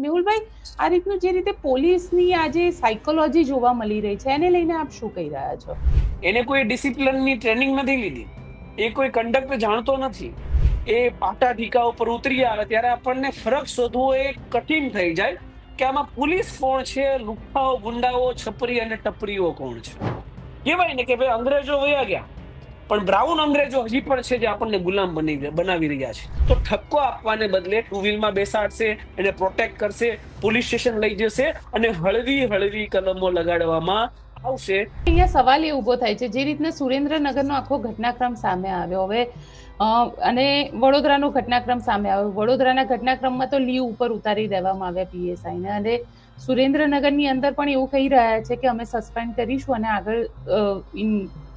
મેહુલભાઈ, આ રીતનું જે રીતે પોલીસની આજે સાયકોલોજી જોવા મળી રહી છે, એને લઈને આપ શું કહી રહ્યા છો? એને કોઈ ડિસિપ્લિનની ટ્રેનિંગ નથી લીધી. એ કોઈ કંડક્ટ જાણતો નથી. એ પાટા ઢીકા ઉપર ઉતરી આવે ત્યારે આપણને ફરક શોધવો એ કઠિન થઈ જાય કે આમાં પોલીસ કોણ છે, લુખ્ખાઓ, ગુંડાઓ, છપરી અને ટપરીઓ કોણ છે? કહેવાય ને કે ભાઈ અંગ્રેજો વયા ગયા. પણ બ્રાઉન અંગ્રેજો હજી પણ છે જે આપણને ગુલામ બની બનાવી રહ્યા છે. તો ઠપકો આપવાને બદલે ટુ વ્હીલમાં બેસાડશે, એને પ્રોટેક્ટ કરશે પોલીસ સ્ટેશન લઈ જશે અને હળવી હળવી કલમો લગાડવામાં આવશે. અહીંયા સવાલ એ ઊભો થાય છે, જે રીતના સુરેન્દ્રનગરનો આખો ઘટનાક્રમ સામે આવ્યો. હવે અને વડોદરાનો ઘટનાક્રમ સામે આવ્યો. વડોદરાના ઘટનાક્રમમાં તો લીવ ઉપર ઉતારી દેવામાં આવ્યા પીએસઆઈને. અને સુરેન્દ્રનગરની અંદર પણ એવું કહી રહ્યા છે કે અમે સસ્પેન્ડ કરીશું અને આગળ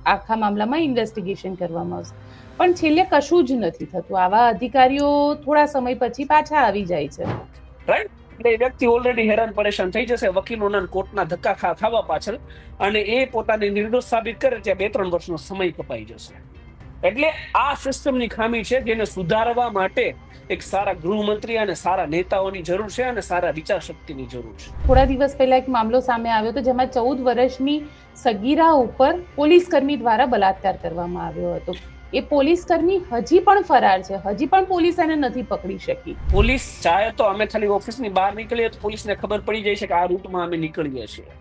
આખા મામલામાં ઇન્વેસ્ટિગેશન કરવામાં આવશે. પણ છેલ્લે કશું જ નથી થતું. આવા અધિકારીઓ થોડા સમય પછી પાછા આવી જાય છે. રાઈટ એટલે એ વ્યક્તિ ઓલરેડી હેરાન પરેશાન થઈ જશે. વકીલોના કોર્ટના ધક્કા ખા ખાવા પાછળ. અને એ પોતાની નિર્દોષ સાબિત કરે ત્યાં બે ત્રણ વર્ષનો સમય કપાઈ જશે. એટલે આ સિસ્ટમની ખામી છે જેને સુધારવા માટે એક સારા ગૃહમંત્રી અને સારા નેતાઓની જરૂર છે અને સારા વિચાર શક્તિની જરૂર છે. થોડા દિવસ પહેલા એક મામલો સામે આવ્યો હતો જેમાં ચૌદ વર્ષની સગીરા ઉપર પોલીસ કર્મી દ્વારા બલાત્કાર કરવામાં આવ્યો હતો. એ પોલીસ કર્મી હજી પણ ફરાર છે. હજી પણ પોલીસ એને નથી પકડી શકી. પોલીસ ચાહે તો અમે ખાલી ઓફિસની બહાર નીકળીએ તો પોલીસને ખબર પડી જાય છે કે આ રૂટમાં અમે નીકળીએ છીએ.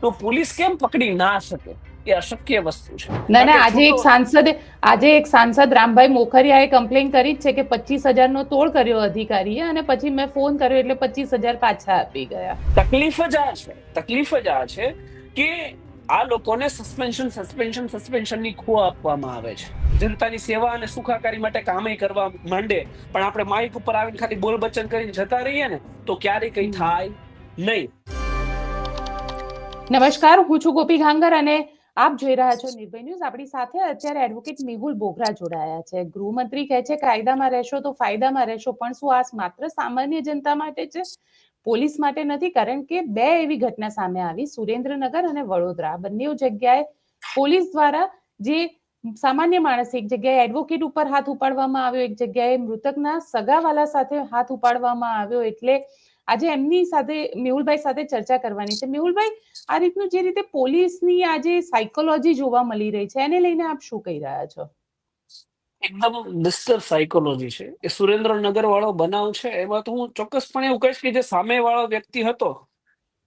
તો પોલીસ કેમ પકડી ના શકે? એ અશક્ય વસ્તુ છે. ના ના આજે એક સાંસદ આજે એક સાંસદ રામભાઈ મોખરિયાએ કમ્પ્લેન કરી જ છે કે પચીસ હજારનો તોડ કર્યો અધિકારીએ અને પછી મેં ફોન કર્યો એટલે પચીસ હજાર પાછા આપી ગયા. તકલીફ જ આ છે. તકલીફ જ આ છે કે આ લોકોને સસ્પેન્શન સસ્પેન્શન સસ્પેન્શનની ખો આપવામાં આવે છે. જનતાની સેવા અને સુખાકારી માટે કામે કરવા માંડે પણ આપણે માઇક ઉપર આવીને ખાલી બોલ બચન કરીને જતા રહીએ ને તો ક્યારે કઈ થાય નહીં. નમસ્કાર હું છું ગોપી ઘાંગર અને આપ જોઈ રહ્યા છો નિર્ભય ન્યૂઝ. આપણી સાથે અત્યારે એડવોકેટ મેહુલ બોગરા જોડાયા છે. ગૃહમંત્રી કહે છે, કાયદામાં રહેશો તો ફાયદામાં રહેશો, પણ શું આ માત્ર સામાન્ય જનતા માટે છે પોલીસ માટે નથી? કારણ કે બે એવી ઘટના સામે આવી, સુરેન્દ્રનગર અને વડોદરા. બંને જગ્યાએ પોલીસ દ્વારા જે સામાન્ય માણસ, એક જગ્યાએ એડવોકેટ ઉપર હાથ ઉપાડવામાં આવ્યો, એક જગ્યાએ મૃતકના સગાવાલા સાથે હાથ ઉપાડવામાં આવ્યો, એટલે આજે એમની સાથે, મેહુલભાઈ સાથે ચર્ચા કરવાની છે. મેહુલભાઈ, આ રીતનું જે રીતે પોલીસની આજે સાયકોલોજી જોવા મળી રહી છે, એને લઈને આપ શું કહી રહ્યા છો? એકદમ ડિસ્ટર્બ સાયકોલોજી છે. એ સુરેન્દ્રનગર વાળો બનાવ છે. એમાં તો હું ચોક્કસપણે એવું કહીશ કે જે સામે વાળો વ્યક્તિ હતો,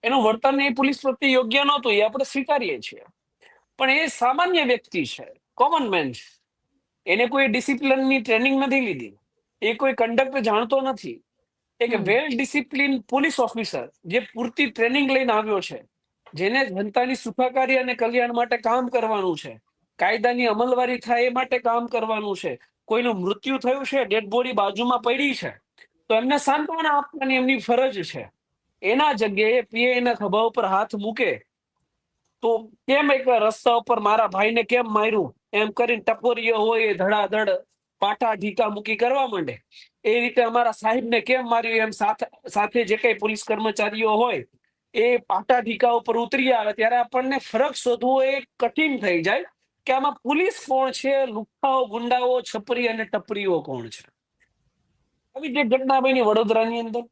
એનું વર્તન એ પોલીસ પ્રત્યે યોગ્ય નહોતું. એ આપણે સ્વીકારીએ છીએ. પણ એ સામાન્ય વ્યક્તિ છે કોમન મેન એને કોઈ ડિસિપ્લિનની ટ્રેનિંગ નથી લીધી. એ કોઈ કંડક્ટ જાણતો નથી. એક. વેલ ડિસિપ્લિન પોલીસ ઓફિસર જે પૂરતી ટ્રેનિંગ લઈને આવ્યો છે જેને જનતાની સુખાકારી અને કલ્યાણ માટે કામ કરવાનું છે કાયદાની અમલવારી થાય એ માટે કામ કરવાનું છે કોઈનું મૃત્યુ થયું છે ડેડ બોડી બાજુમાં પડી છે તો એમને સાંત્વના આપવાની એમની ફરજ છે એના જગ્યાએ પીએ એના ખભા ઉપર હાથ મૂકે તો કેમ એક રસ્તા ઉપર મારા ભાઈને કેમ માર્યું એમ કરીને ટપોરીઓ હોય એ ધડાધડ પાટા ઢીકા મૂકી કરવા માંડે. એ રીતે અમારા સાહેબને કેમ માર્યું? એમ સાથે જે કઈ પોલીસ કર્મચારીઓ હોય, એ પાટા ઢીકા ઉપર ઉતરી આવે ત્યારે આપણને ફરક શોધવો એ કઠિન થઈ જાય કે આમાં પોલીસ કોણ છે, લુખ્ખાઓ, ગુંડાઓ, છપરી અને ટપરીઓ કોણ છે? આવી જે ઘટના બની વડોદરાની અંદર,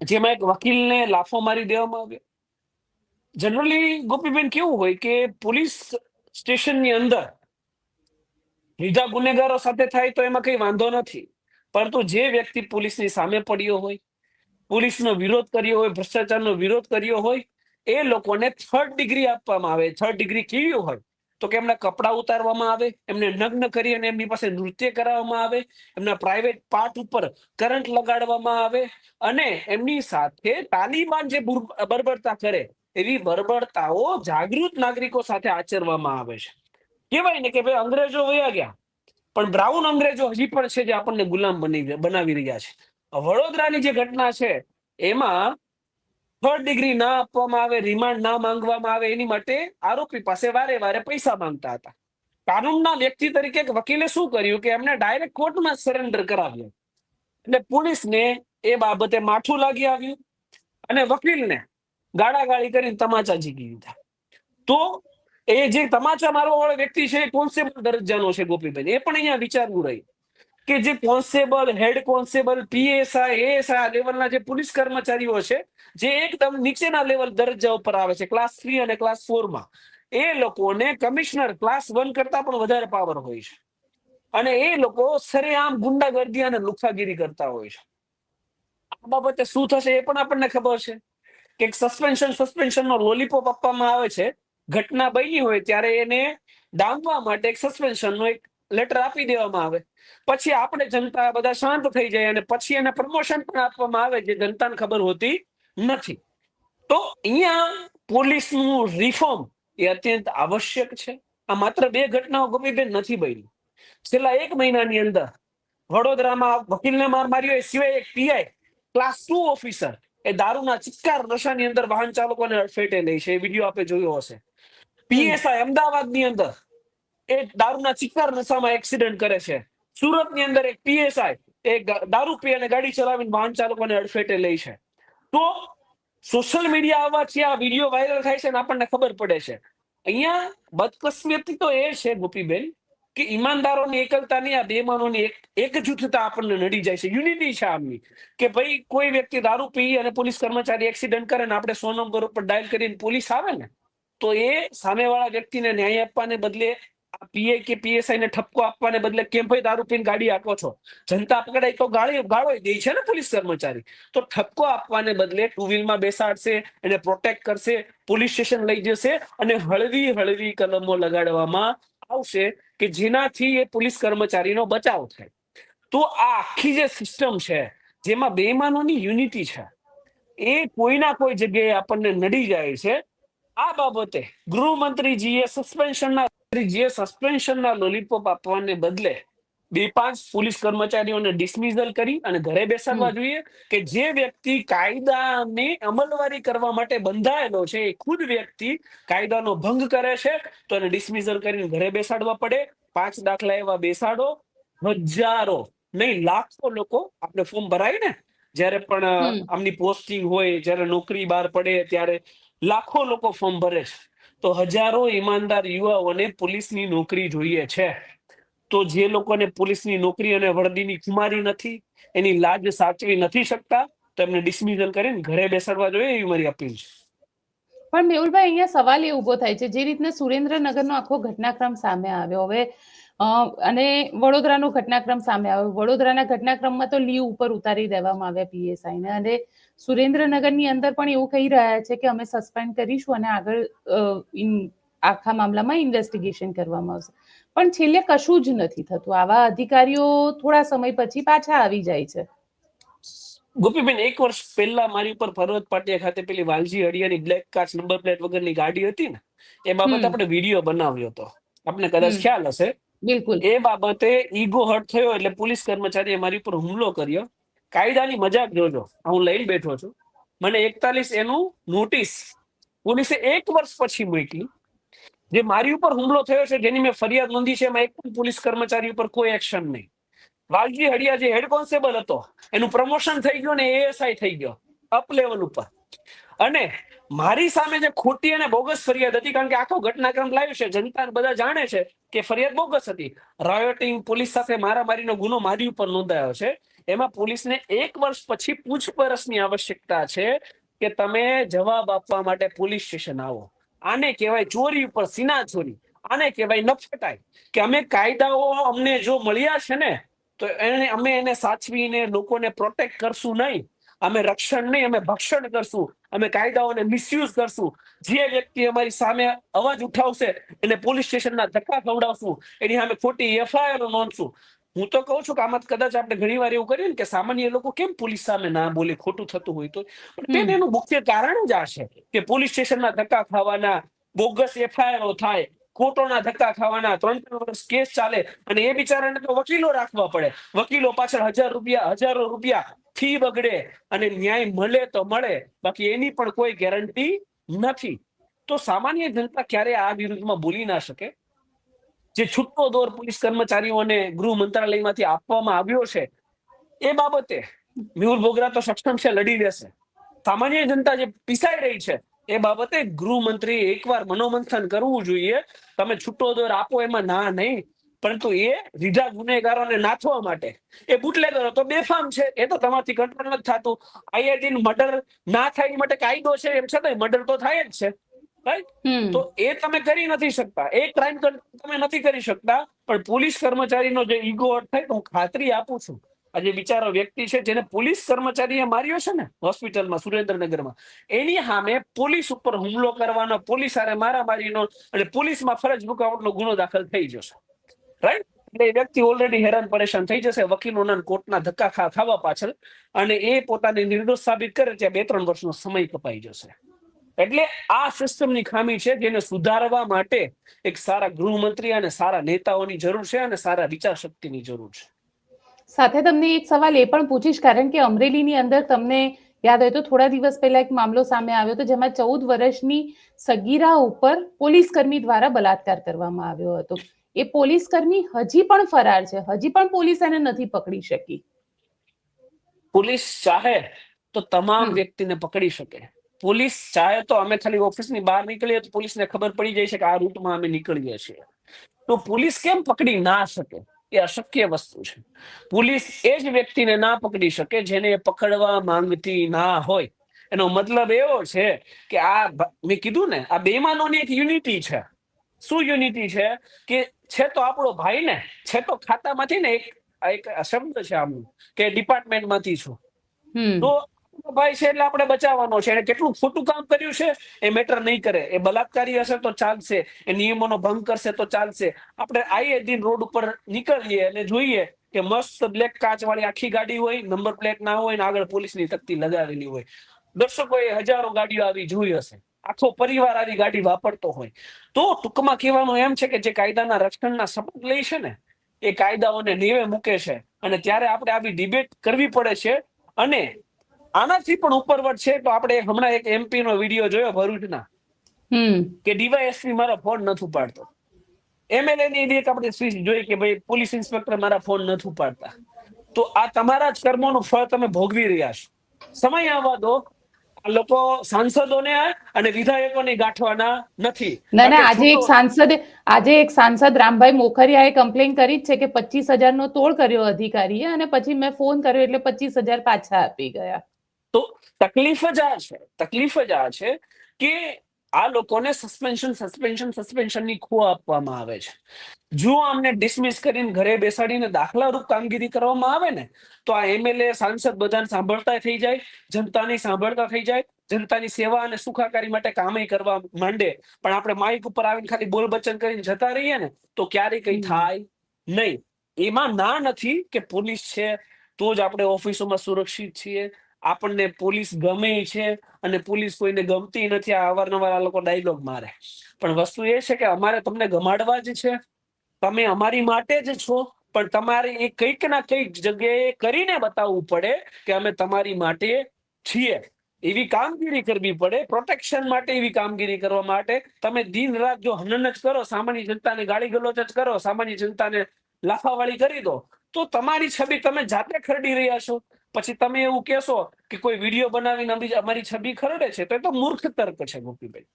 જેમાં એક વકીલને લાફો મારી દેવામાં આવ્યો. જનરલી ગોપીબેન કેવું હોય કે પોલીસ સ્ટેશનની અંદર બીજા ગુનેગારો સાથે થાય તો એમાં કઈ વાંધો નથી. પરંતુ જે વ્યક્તિ પોલીસની સામે પડ્યો હોય, પોલીસનો વિરોધ કર્યો હોય, ભ્રષ્ટાચારનો વિરોધ કર્યો હોય, એ લોકોને થર્ડ ડિગ્રી આપવામાં આવે. થર્ડ ડિગ્રી કેવી હોય? તો કે એમના કપડાં ઉતારવામાં આવે, એમને નગ્ન કરી અને એમની પાસે નૃત્ય કરાવવામાં આવે, એમના પ્રાઇવેટ પાર્ટ ઉપર કરંટ લગાડવામાં આવે અને એમની સાથે તાલિબાન જે બુર- બર્બરતા કરે, એવી બર્બરતાઓ જાગૃત નાગરિકો સાથે આચરવામાં આવે છે. કહેવાય ને કે ભાઈ અંગ્રેજો વયા ગયા. પણ બ્રાઉન અંગ્રેજો હજી પણ છે જે આપણને ગુલામ બની બનાવી રહ્યા છે. વડોદરાની જે ઘટના છે, એમાં થર્ડ ડિગ્રી ના આપવામાં આવે રિમાન્ડ ના માંગવામાં આવે, એની માટે આરોપી પાસે વારે વારે પૈસા માંગતા હતા. કાનૂનના વ્યક્તિ તરીકે વકીલે શું કર્યું કે એમને ડાયરેક્ટ કોર્ટમાં સરેન્ડર કરાવ્યું. એટલે પોલીસને એ બાબતે માઠું લાગી આવ્યું અને વકીલને ગાળાગાળી કરીને તમાચા જીગી દીધા તો એ જે તમાચા મારવા વાળો વ્યક્તિ છે, એ કોન્સ્ટેબલ દરજ્જાનો છે ગોપીબેન. એ પણ અહીંયા વિચારવું રહ્યું કે જે constable, head constable, PSI, ASI લેવલના જે પોલીસ કર્મચારીઓ છે, જે એકદમ નીચેના લેવલ દરજ્જા ઉપર આવે છે ક્લાસ થ્રી અને ક્લાસ ફોરમાં એ લોકોને કમિશનર ક્લાસ વન કરતા પણ વધારે પાવર હોય છે. અને એ લોકો સરેઆમ ગુંડાગર્દી અને લુખાગીરી કરતા હોય છે. આ બાબતે શું થશે એ પણ આપણને ખબર છે. કે સસ્પેન્શન સસ્પેન્શનનો લોલીપોપ આપવામાં આવે છે. ઘટના બની હોય ત્યારે એને ડામવા માટે એક સસ્પેન્શન નો એક લેટર આપી દેવામાં આવે. પછી આપણે જનતા બધા શાંત થઈ જાય અને પછી એને પ્રમોશન પણ આપવામાં આવે જે જનતાને ખબર હોતી નથી. તો અહીંયા પોલીસનું રિફોર્મ એ અત્યંત આવશ્યક છે. આ માત્ર બે ઘટનાઓ ગોપીબેન નથી બની. છેલ્લા એક મહિનાની અંદર વડોદરામાં વકીલને માર માર્યો એ સિવાય એક પીઆઈ ક્લાસ ટુ ઓફિસર એ દારૂના ચિક્કાર નશાની અંદર વાહન ચાલકોને અડફેટે લે છે. એ વીડિયો આપણે જોયો હશે. પીએસઆઈ અમદાવાદની અંદર એ દારૂના ચિક્કાર નશામાં એક્સિડન્ટ કરે છે. સુરતની અંદર એક પીએસઆઈ એ દારૂ પી અને ગાડી ચલાવીને વાહન ચાલકોને અડફેટે લે છે. તો સોશિયલ મીડિયા આવવાથી આ વીડિયો વાયરલ થાય છે ને આપણને ખબર પડે છે. અહીંયા બદકસ્મતી તો એ છે ગોપીબેન કે ઈમાનદારોની એકલતાની, આ બેમાનોની એક, એકજૂથતા આપણને નડી જાય છે. યુનિટી છે આમની કે ભાઈ કોઈ વ્યક્તિ દારૂ પી અને પોલીસ કર્મચારી એક્સિડન્ટ કરે ને આપણે સો નંબર ઉપર ડાયલ કરીને પોલીસ આવે ને તો એ સામેવાળા વ્યક્તિને ન્યાય આપવાને બદલે પીઆઈ કે પીએસઆઈ ને ઠપકો આપવાને બદલે કેમ ભાઈ દારૂ પીને ગાડી આપો છો? જનતા પકડાય તો ગાળી, ગાળો દે છે ને પોલીસ કર્મચારી. તો ઠપકો આપવાને બદલે ટુ વ્હીલમાં બેસાડશે એને પ્રોટેક્ટ કરશે, પોલીસ સ્ટેશન લઈ જશે અને હળવી હળવી કલમો લગાડવામાં આવશે કે જેનાથી એ પોલીસ કર્મચારીનો બચાવ થાય. તો આ આખી જે સિસ્ટમ છે, જેમાં બેમાનોની યુનિટી છે, એ કોઈના કોઈ જગ્યાએ આપણને નડી જાય છે આ બાબતે ગૃહમંત્રીજીએ સસ્પેન્શનના જે સસ્પેન્શનના લોલીપોપ આપવાને બદલે બે પાંચ પોલીસ કર્મચારીઓને ડિસમિઝલ કરી અને ઘરે બેસાડવા જોઈએ કે જે વ્યક્તિ કાયદાની અમલવારી કરવા માટે બંધાયેલો છે એ ખુદ વ્યક્તિ કાયદાનો ભંગ કરે છે તો એને ડિસમિઝલ કરીને ઘરે બેસાડવા પડે. પાંચ દાખલા એવા બેસાડો. હજારો નહીં લાખો લોકો આપણે ફોર્મ ભરાય ને. જ્યારે પણ આમની પોસ્ટિંગ હોય જ્યારે નોકરી બહાર પડે ત્યારે લાખો લોકો ફોર્મ ભરે છે. તો હજારો ઈમાનદાર યુવાઓને પોલીસની નોકરી જોઈએ છે. તો જે લોકોને પોલીસની નોકરી અને વર્દીની ખુમારી નથી, એની લાજ સાચવી નથી શકતા, તો એમને ડિસમિઝલ કરીને ઘરે બેસાડવા જોઈએ એવી મારી અપીલ છે. પણ મેહુલભાઈ, અહીંયા સવાલ એ ઊભો થાય છે. જે રીતના સુરેન્દ્રનગરનો આખો ઘટનાક્રમ સામે આવ્યો. હવે અને વડોદરાનો ઘટનાક્રમ સામે આવ્યો વડોદરાના ઘટનાક્રમમાં તો લીવ ઉપર ઉતારી દેવામાં આવ્યા પીએસઆઈ ને અને સુરેન્દ્રનગરની અંદર પણ એવું કહી રહ્યા છે કે અમે સસ્પેન્ડ કરીશું અને આગળ આખા મામલામાં ઇન્વેસ્ટિગેશન કરવામાં આવશે. પણ છેલ્લે કશું જ નથી થતું. આવા અધિકારીઓ થોડા સમય પછી પાછા આવી જાય છે. ગોપીબેન એક વર્ષ પહેલા મારી ઉપર પર્વત પાટિયા ખાતે પેલી વાલજી હળિયાની બ્લેક કાચ નંબર પ્લેટ વગરની ગાડી હતી ને એ બાબત આપણે વીડિયો બનાવ્યો હતો. આપને કદાચ ખ્યાલ હશે. બિલકુલ. એ બાબતે ઈગો હર્ટ થયો એટલે પોલીસ કર્મચારીએ મારી ઉપર હુમલો કર્યો. કાયદાની મજાક જોજો. હું લઈને બેઠો છું. મને એકતાલીસ એનું નોટિસ પોલીસે એક વર્ષ પછી મૂકી જે મારી ઉપર હુમલો થયો છે, જેની મેં ફરિયાદ નોંધી છે, એમાં એક પણ પોલીસ કર્મચારી ઉપર કોઈ એક્શન નહીં. વાલજી હડિયા જે હેડ કોન્સ્ટેબલ હતો, એનું પ્રમોશન થઈ ગયું ને એએસઆઈ થઈ ગયો, અપ લેવલ ઉપર. અને મારી સામે જે ખોટી અને બોગસ ફરિયાદ હતી, કારણ કે આખો ઘટનાક્રમ લાવ્યો છે, જનતા બધા જાણે છે કે ફરિયાદ બોગસ હતી. રાયોટિંગ પોલીસ સાથે મારામારીનો ગુનો મારી ઉપર નોંધાયો છે. એમાં પોલીસને એક વર્ષ પછી પૂછપરછની આવશ્યકતા છે કે તમે જવાબ આપવા માટે પોલીસ સ્ટેશન આવો. આને કહેવાય ચોરી ઉપર સીના ચોરી. આને કહેવાય નફટાઈ કે અમે કાયદાઓ અમને જો મળ્યા છે ને, તો એને અમે એને સાચવીને લોકોને પ્રોટેક્ટ કરશું નહીં. અમે રક્ષણ નહીં અમે ભક્ષણ કરશું. અમે કાયદાઓને મિસયુઝ કરશું. જે વ્યક્તિ અમારી સામે અવાજ ઉઠાવશે એને પોલીસ સ્ટેશનના ધક્કા ખવડાવશું. એની સામે ખોટી એફઆઈઆર નોંધશું. હું તો કહું છું કે આમાં કદાચ આપણે ઘણી વાર એવું કરીએ ને કે સામાન્ય લોકો કેમ પોલીસ સામે ના બોલે ખોટું થતું હોય તો. પણ બેન એનું મુખ્ય કારણ જ આ છે કે પોલીસ સ્ટેશનના ધક્કા ખાવાના બોગસ એફઆઈઆરો થાય કોર્ટોના ધક્કા ખાવાના ત્રણ ત્રણ વર્ષ કેસ ચાલે અને એ બિચારાને તો વકીલો રાખવા પડે. વકીલો પાછળ હજાર રૂપિયા હજારો રૂપિયા ફી બગડે અને ન્યાય મળે તો મળે. બાકી એની પણ કોઈ ગેરંટી નથી. તો સામાન્ય જનતા ક્યારે આ વિરુદ્ધમાં બોલી ના શકે? જે છૂટો દોર પોલીસ કર્મચારીઓને ગૃહ મંત્રાલયમાંથી આપવામાં આવ્યો છે, એ બાબતે મેહુલ બોગરા તો સક્ષમ છે, લડી લેશે. સામાન્ય જનતા જે પીસાઈ રહી છે, એ બાબતે ગૃહમંત્રી એકવાર મનોમંથન કરવું જોઈએ. તમે છૂટો દોર આપો એમાં ના નહીં. પરંતુ એ રીઢા ગુનેગારોને નાથવા માટે. એ બુટલેગર તો બેફામ છે. એ તો તમારથી કંટ્રોલ નથી થતું. આઈઆઈટી મર્ડર ના થાય માટે કાયદો છે એમ છતાંય મર્ડર તો થાય જ છે. રાઈટ તો એ તમે કરી નથી શકતા. એ ક્રાઇમ તમે નથી કરી શકતા. પણ પોલીસ કર્મચારીનો જે ઈગો અર્થ થાય તો હું ખાતરી આપું છું. આ જે બિચારો વ્યક્તિ છે જેને પોલીસ કર્મચારીએ માર્યો છે ને હોસ્પિટલમાં સુરેન્દ્રનગરમાં એની સામે પોલીસ ઉપર હુમલો કરવાનો પોલીસ હારે મારામારીનો અને પોલીસમાં ફરજ મુકાવટનો ગુનો દાખલ થઈ જશે રાઈટ એટલે એ વ્યક્તિ ઓલરેડી હેરાન પરેશાન થઈ જશે. વકીલોના કોર્ટના ધક્કા ખાવા પાછળ. અને એ પોતાને નિર્દોષ સાબિત કરે ત્યાં બે, ત્રણ વર્ષનો સમય કપાઈ જશે. એટલે આ સિસ્ટમની ખામી છે જેને સુધારવા માટે એક સારા ગૃહમંત્રી અને સારા નેતાઓની જરૂર છે અને સારા વિચાર શક્તિની જરૂર છે. સાથે તમને એક સવાલ એ પણ પૂછીશ, કારણ કે અમરેલીની અંદર તમને યાદ હોય તો થોડા દિવસ પહેલા એક મામલો સામે આવ્યો હતો જેમાં ચૌદ વર્ષની સગીરા ઉપર પોલીસ કર્મી દ્વારા બલાત્કાર કરવામાં આવ્યો હતો. એ પોલીસ કર્મી હજી પણ ફરાર છે. હજી પણ પોલીસ એને નથી પકડી શકી. પોલીસ ચાહે તો તમામ વ્યક્તિને પકડી શકે. પોલીસ ચાહે તો અમે ખાલી ઓફિસની બહાર નીકળીએ તો પોલીસને ખબર પડી જાય છે કે આ રૂટમાં અમે નીકળીએ છીએ. તો પોલીસ કેમ પકડી ના શકે? એ અશક્ય વસ્તુ છે. પોલીસ એ જ વ્યક્તિને ના પકડી શકે જેને પકડવા માંગતી ના હોય. એનો મતલબ એવો છે કે આ મેં કીધું ને આ બેમાનોની એક યુનિટી છે. શું યુનિટી છે? કે છે તો આપણો ભાઈ ને છે તો ખાતામાંથી ને એક એક શબ્દ છે આમ કે ડિપાર્ટમેન્ટમાંથી છું. તો ભાઈ છે એટલે આપણે બચાવવાનો છે. એને કેટલું ખોટું કામ કર્યું છે એ મેટર નહીં કરે. એ બલાત્કારી હશે તો ચાલશે. એ નિયમોનો ભંગ કરશે તો ચાલશે. આપણે આઈએ દિન રોડ ઉપર નીકળીએ અને જોઈએ કે મસ્ત બ્લેક કાચ વાળી આખી ગાડી હોય નંબર પ્લેટ ના હોય ને આગળ પોલીસની તકતી લગાવેલી હોય. દર્શકોએ હજારો ગાડીઓ આવી જોઈ હશે. આખો પરિવાર આવી ગાડી વાપરતો હોય. તો ટૂંકમાં કહેવાનું એમ છે કે જે કાયદાના રક્ષણના શપથ લે છે ને એ કાયદાઓને નેવે મૂકે છે. અને ત્યારે આપણે આવી ડિબેટ કરવી પડે છે. અને આનાથી પણ ઉપરવટ છે તો આપણે હમણાં એક એમપી નો વીડિયો જોયો ભરૂચના કે ડીવાયએસપી મારો ફોન નથી ઉપાડતો. એમએલએ ની એક આપણે સ્વિચ જોઈ કે ભાઈ પોલીસ ઇન્સ્પેક્ટર મારા ફોન નથી ઉપાડતા. તો આ તમારા જ કર્મોનું ફળ તમે ભોગવી રહ્યા છો. સમય આવવા દો. લોકો સાંસદોને અને વિધાયકોને ગાંઠવાના નથી. ના ના આજે એક સાંસદ આજે એક સાંસદ રામભાઈ મોખરિયાએ કમ્પ્લેન કરી જ છે કે પચીસ હજારનો તોડ કર્યો અધિકારીએ અને પછી મેં ફોન કર્યો એટલે પચીસ હજાર પાછા આપી ગયા. તો તકલીફ જ આ છે તકલીફ જ આ છે કે આ લોકોને સસ્પેન્શન સસ્પેન્શન સસ્પેન્શનની ખો આપવામાં આવે છે. જો આમને ડિસમિસ કરીને ઘરે બેસાડીને દાખલારૂપ કામગીરી કરવામાં આવે ને તો આ એમએલએ સાંસદ બધાને સાંભળતા થઈ જાય જનતાની સાંભળતા થઈ જાય જનતાની સેવા અને સુખાકારી માટે કામે કરવા માંડે. પણ આપણે માઇક ઉપર આવીને ખાલી બોલ બચન કરીને જતા રહીએ ને તો ક્યારેય કઈ થાય નહીં. એમાં ના નથી કે પોલીસ છે તો જ આપણે ઓફિસોમાં સુરક્ષિત છીએ આપણને પોલીસ ગમે છે અને પોલીસ કોઈને ગમતી નથી, આ અવારનવાર આ લોકો ડાયલોગ મારે. પણ વસ્તુ એ છે કે અમારે તમને ગમાડવા જ છે. તમે અમારી માટે જ છો, પણ તમારે એ કંઈક ના કંઈક જગ્યાએ કરીને બતાવવું પડે કે અમે તમારી માટે છીએ. એવી કામગીરી કરવી પડે પ્રોટેક્શન માટે એવી કામગીરી કરવા માટે. તમે દિન રાત જો હનન જ કરો, સામાન્ય જનતાને ગાળી ગલોચ જ કરો, સામાન્ય જનતાને લાફાવાળી કરી દો, તો તમારી છબી તમે જાતે ખરડી રહ્યા છો. પછી તમે એવું કહેશો કે કોઈ વીડિયો બનાવીને અમારી છબી ખરડે છે તો એ તો મૂર્ખ તર્ક છે ગોપીભાઈ.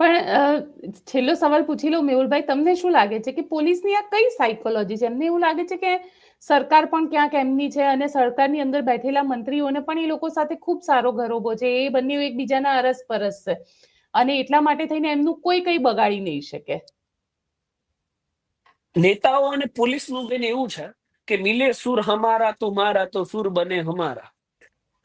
પણ છેલ્લો સવાલ પૂછી લઉં મેહુલભાઈ તમને શું લાગે છે કે પોલીસની આ કઈ સાયકોલોજી છે? એમને એવું લાગે છે કે સરકાર પણ ક્યાંક એમની છે અને સરકારની અંદર બેઠેલા મંત્રીઓને પણ એ લોકો સાથે ખૂબ સારો ગરોબો છે એ બંને એકબીજાના અરસ પરસ છે. અને એટલા માટે થઈને એમનું કોઈ કઈ બગાડી નહીં શકે. નેતાઓ અને પોલીસનું બેન એવું છે કે મિલે સુર હમારા તો મારા તો સુર બને હમારા.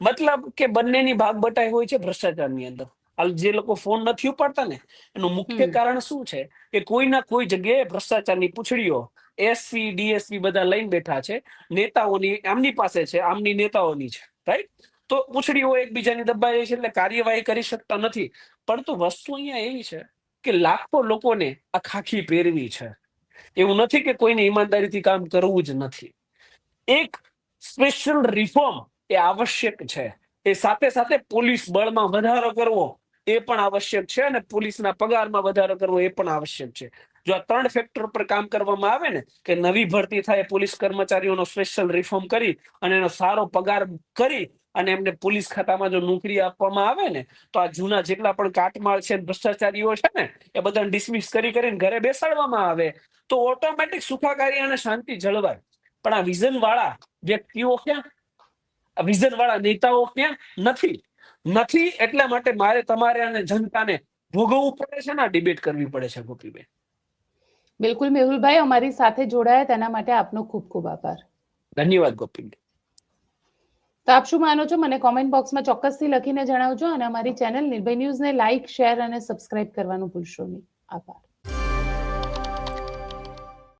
મતલબ કે બંનેની ભાગ બટાઈ હોય છે ભ્રષ્ટાચારની અંદર. જે લોકો ફોન નથી ઉપાડતા ને એનું મુખ્ય કારણ શું છે? કે કોઈના કોઈ જગ્યાએ ભ્રષ્ટાચારની પૂછડીઓ એસપી ડીએસપી બધા લઈને બેઠા છે નેતાઓની આમની પાસે છે આમની નેતાઓની છે રાઈટ તો પૂછડીઓ એકબીજાની દબાઈ છે એટલે કાર્યવાહી કરી શકતા નથી. પરંતુ વસ્તુ અહીંયા એવી છે કે લાખો લોકોને આ ખાખી પહેરવી છે. એવું નથી કે કોઈને ઈમાનદારીથી કામ કરવું જ નથી. એક સ્પેશિયલ રિફોર્મ એ આવશ્યક છે. એ સાથે સાથે પોલીસ બળમાં વધારો કરવો એ પણ આવશ્યક છે અને પોલીસના પગારમાં વધારો કરવો એ પણ આવશ્યક છે. જો આ ત્રણ ફેક્ટર પર કામ કરવામાં આવે ને, કે નવી ભરતી થાય, પોલીસ કર્મચારીઓનો સ્પેશિયલ રિફોર્મ કરી અને એનો સારો પગાર કરી અને એમને પોલીસ ખાતામાં જો નોકરી આપવામાં આવે ને, તો આ જૂના જેટલા પણ કાટમાળ છે, ભ્રષ્ટાચારીઓ છે ને, એ બધાને ડિસમિસ કરી કરીને ઘરે બેસાડવામાં આવે, તો ઓટોમેટિક સુખાકારી અને શાંતિ જળવાય. પણ આ વિઝન વાળા વ્યક્તિઓ ક્યાં? આ વિઝન વાળા નેતાઓ ક્યાં? નથી. નથી એટલા માટે મારે તમારે અને જનતાને ભોગવવું પડે છે ને ડિબેટ કરવી પડે છે, ગોપીબેન? બિલકુલ મેહુલભાઈ અમારી સાથે જોડાયા તેના માટે આપનો ખૂબ ખૂબ આભાર. ધન્યવાદ ગોપિંગ તો આપ શું માનો છો? મને કોમેન્ટ બોક્સમાં ચોક્કસથી લખીને જણાવજો અને અમારી ચેનલ નિર્ભય ન્યૂઝને લાઇક શેર અને સબસ્ક્રાઇબ કરવાનું ભૂલશો નહીં. આભાર.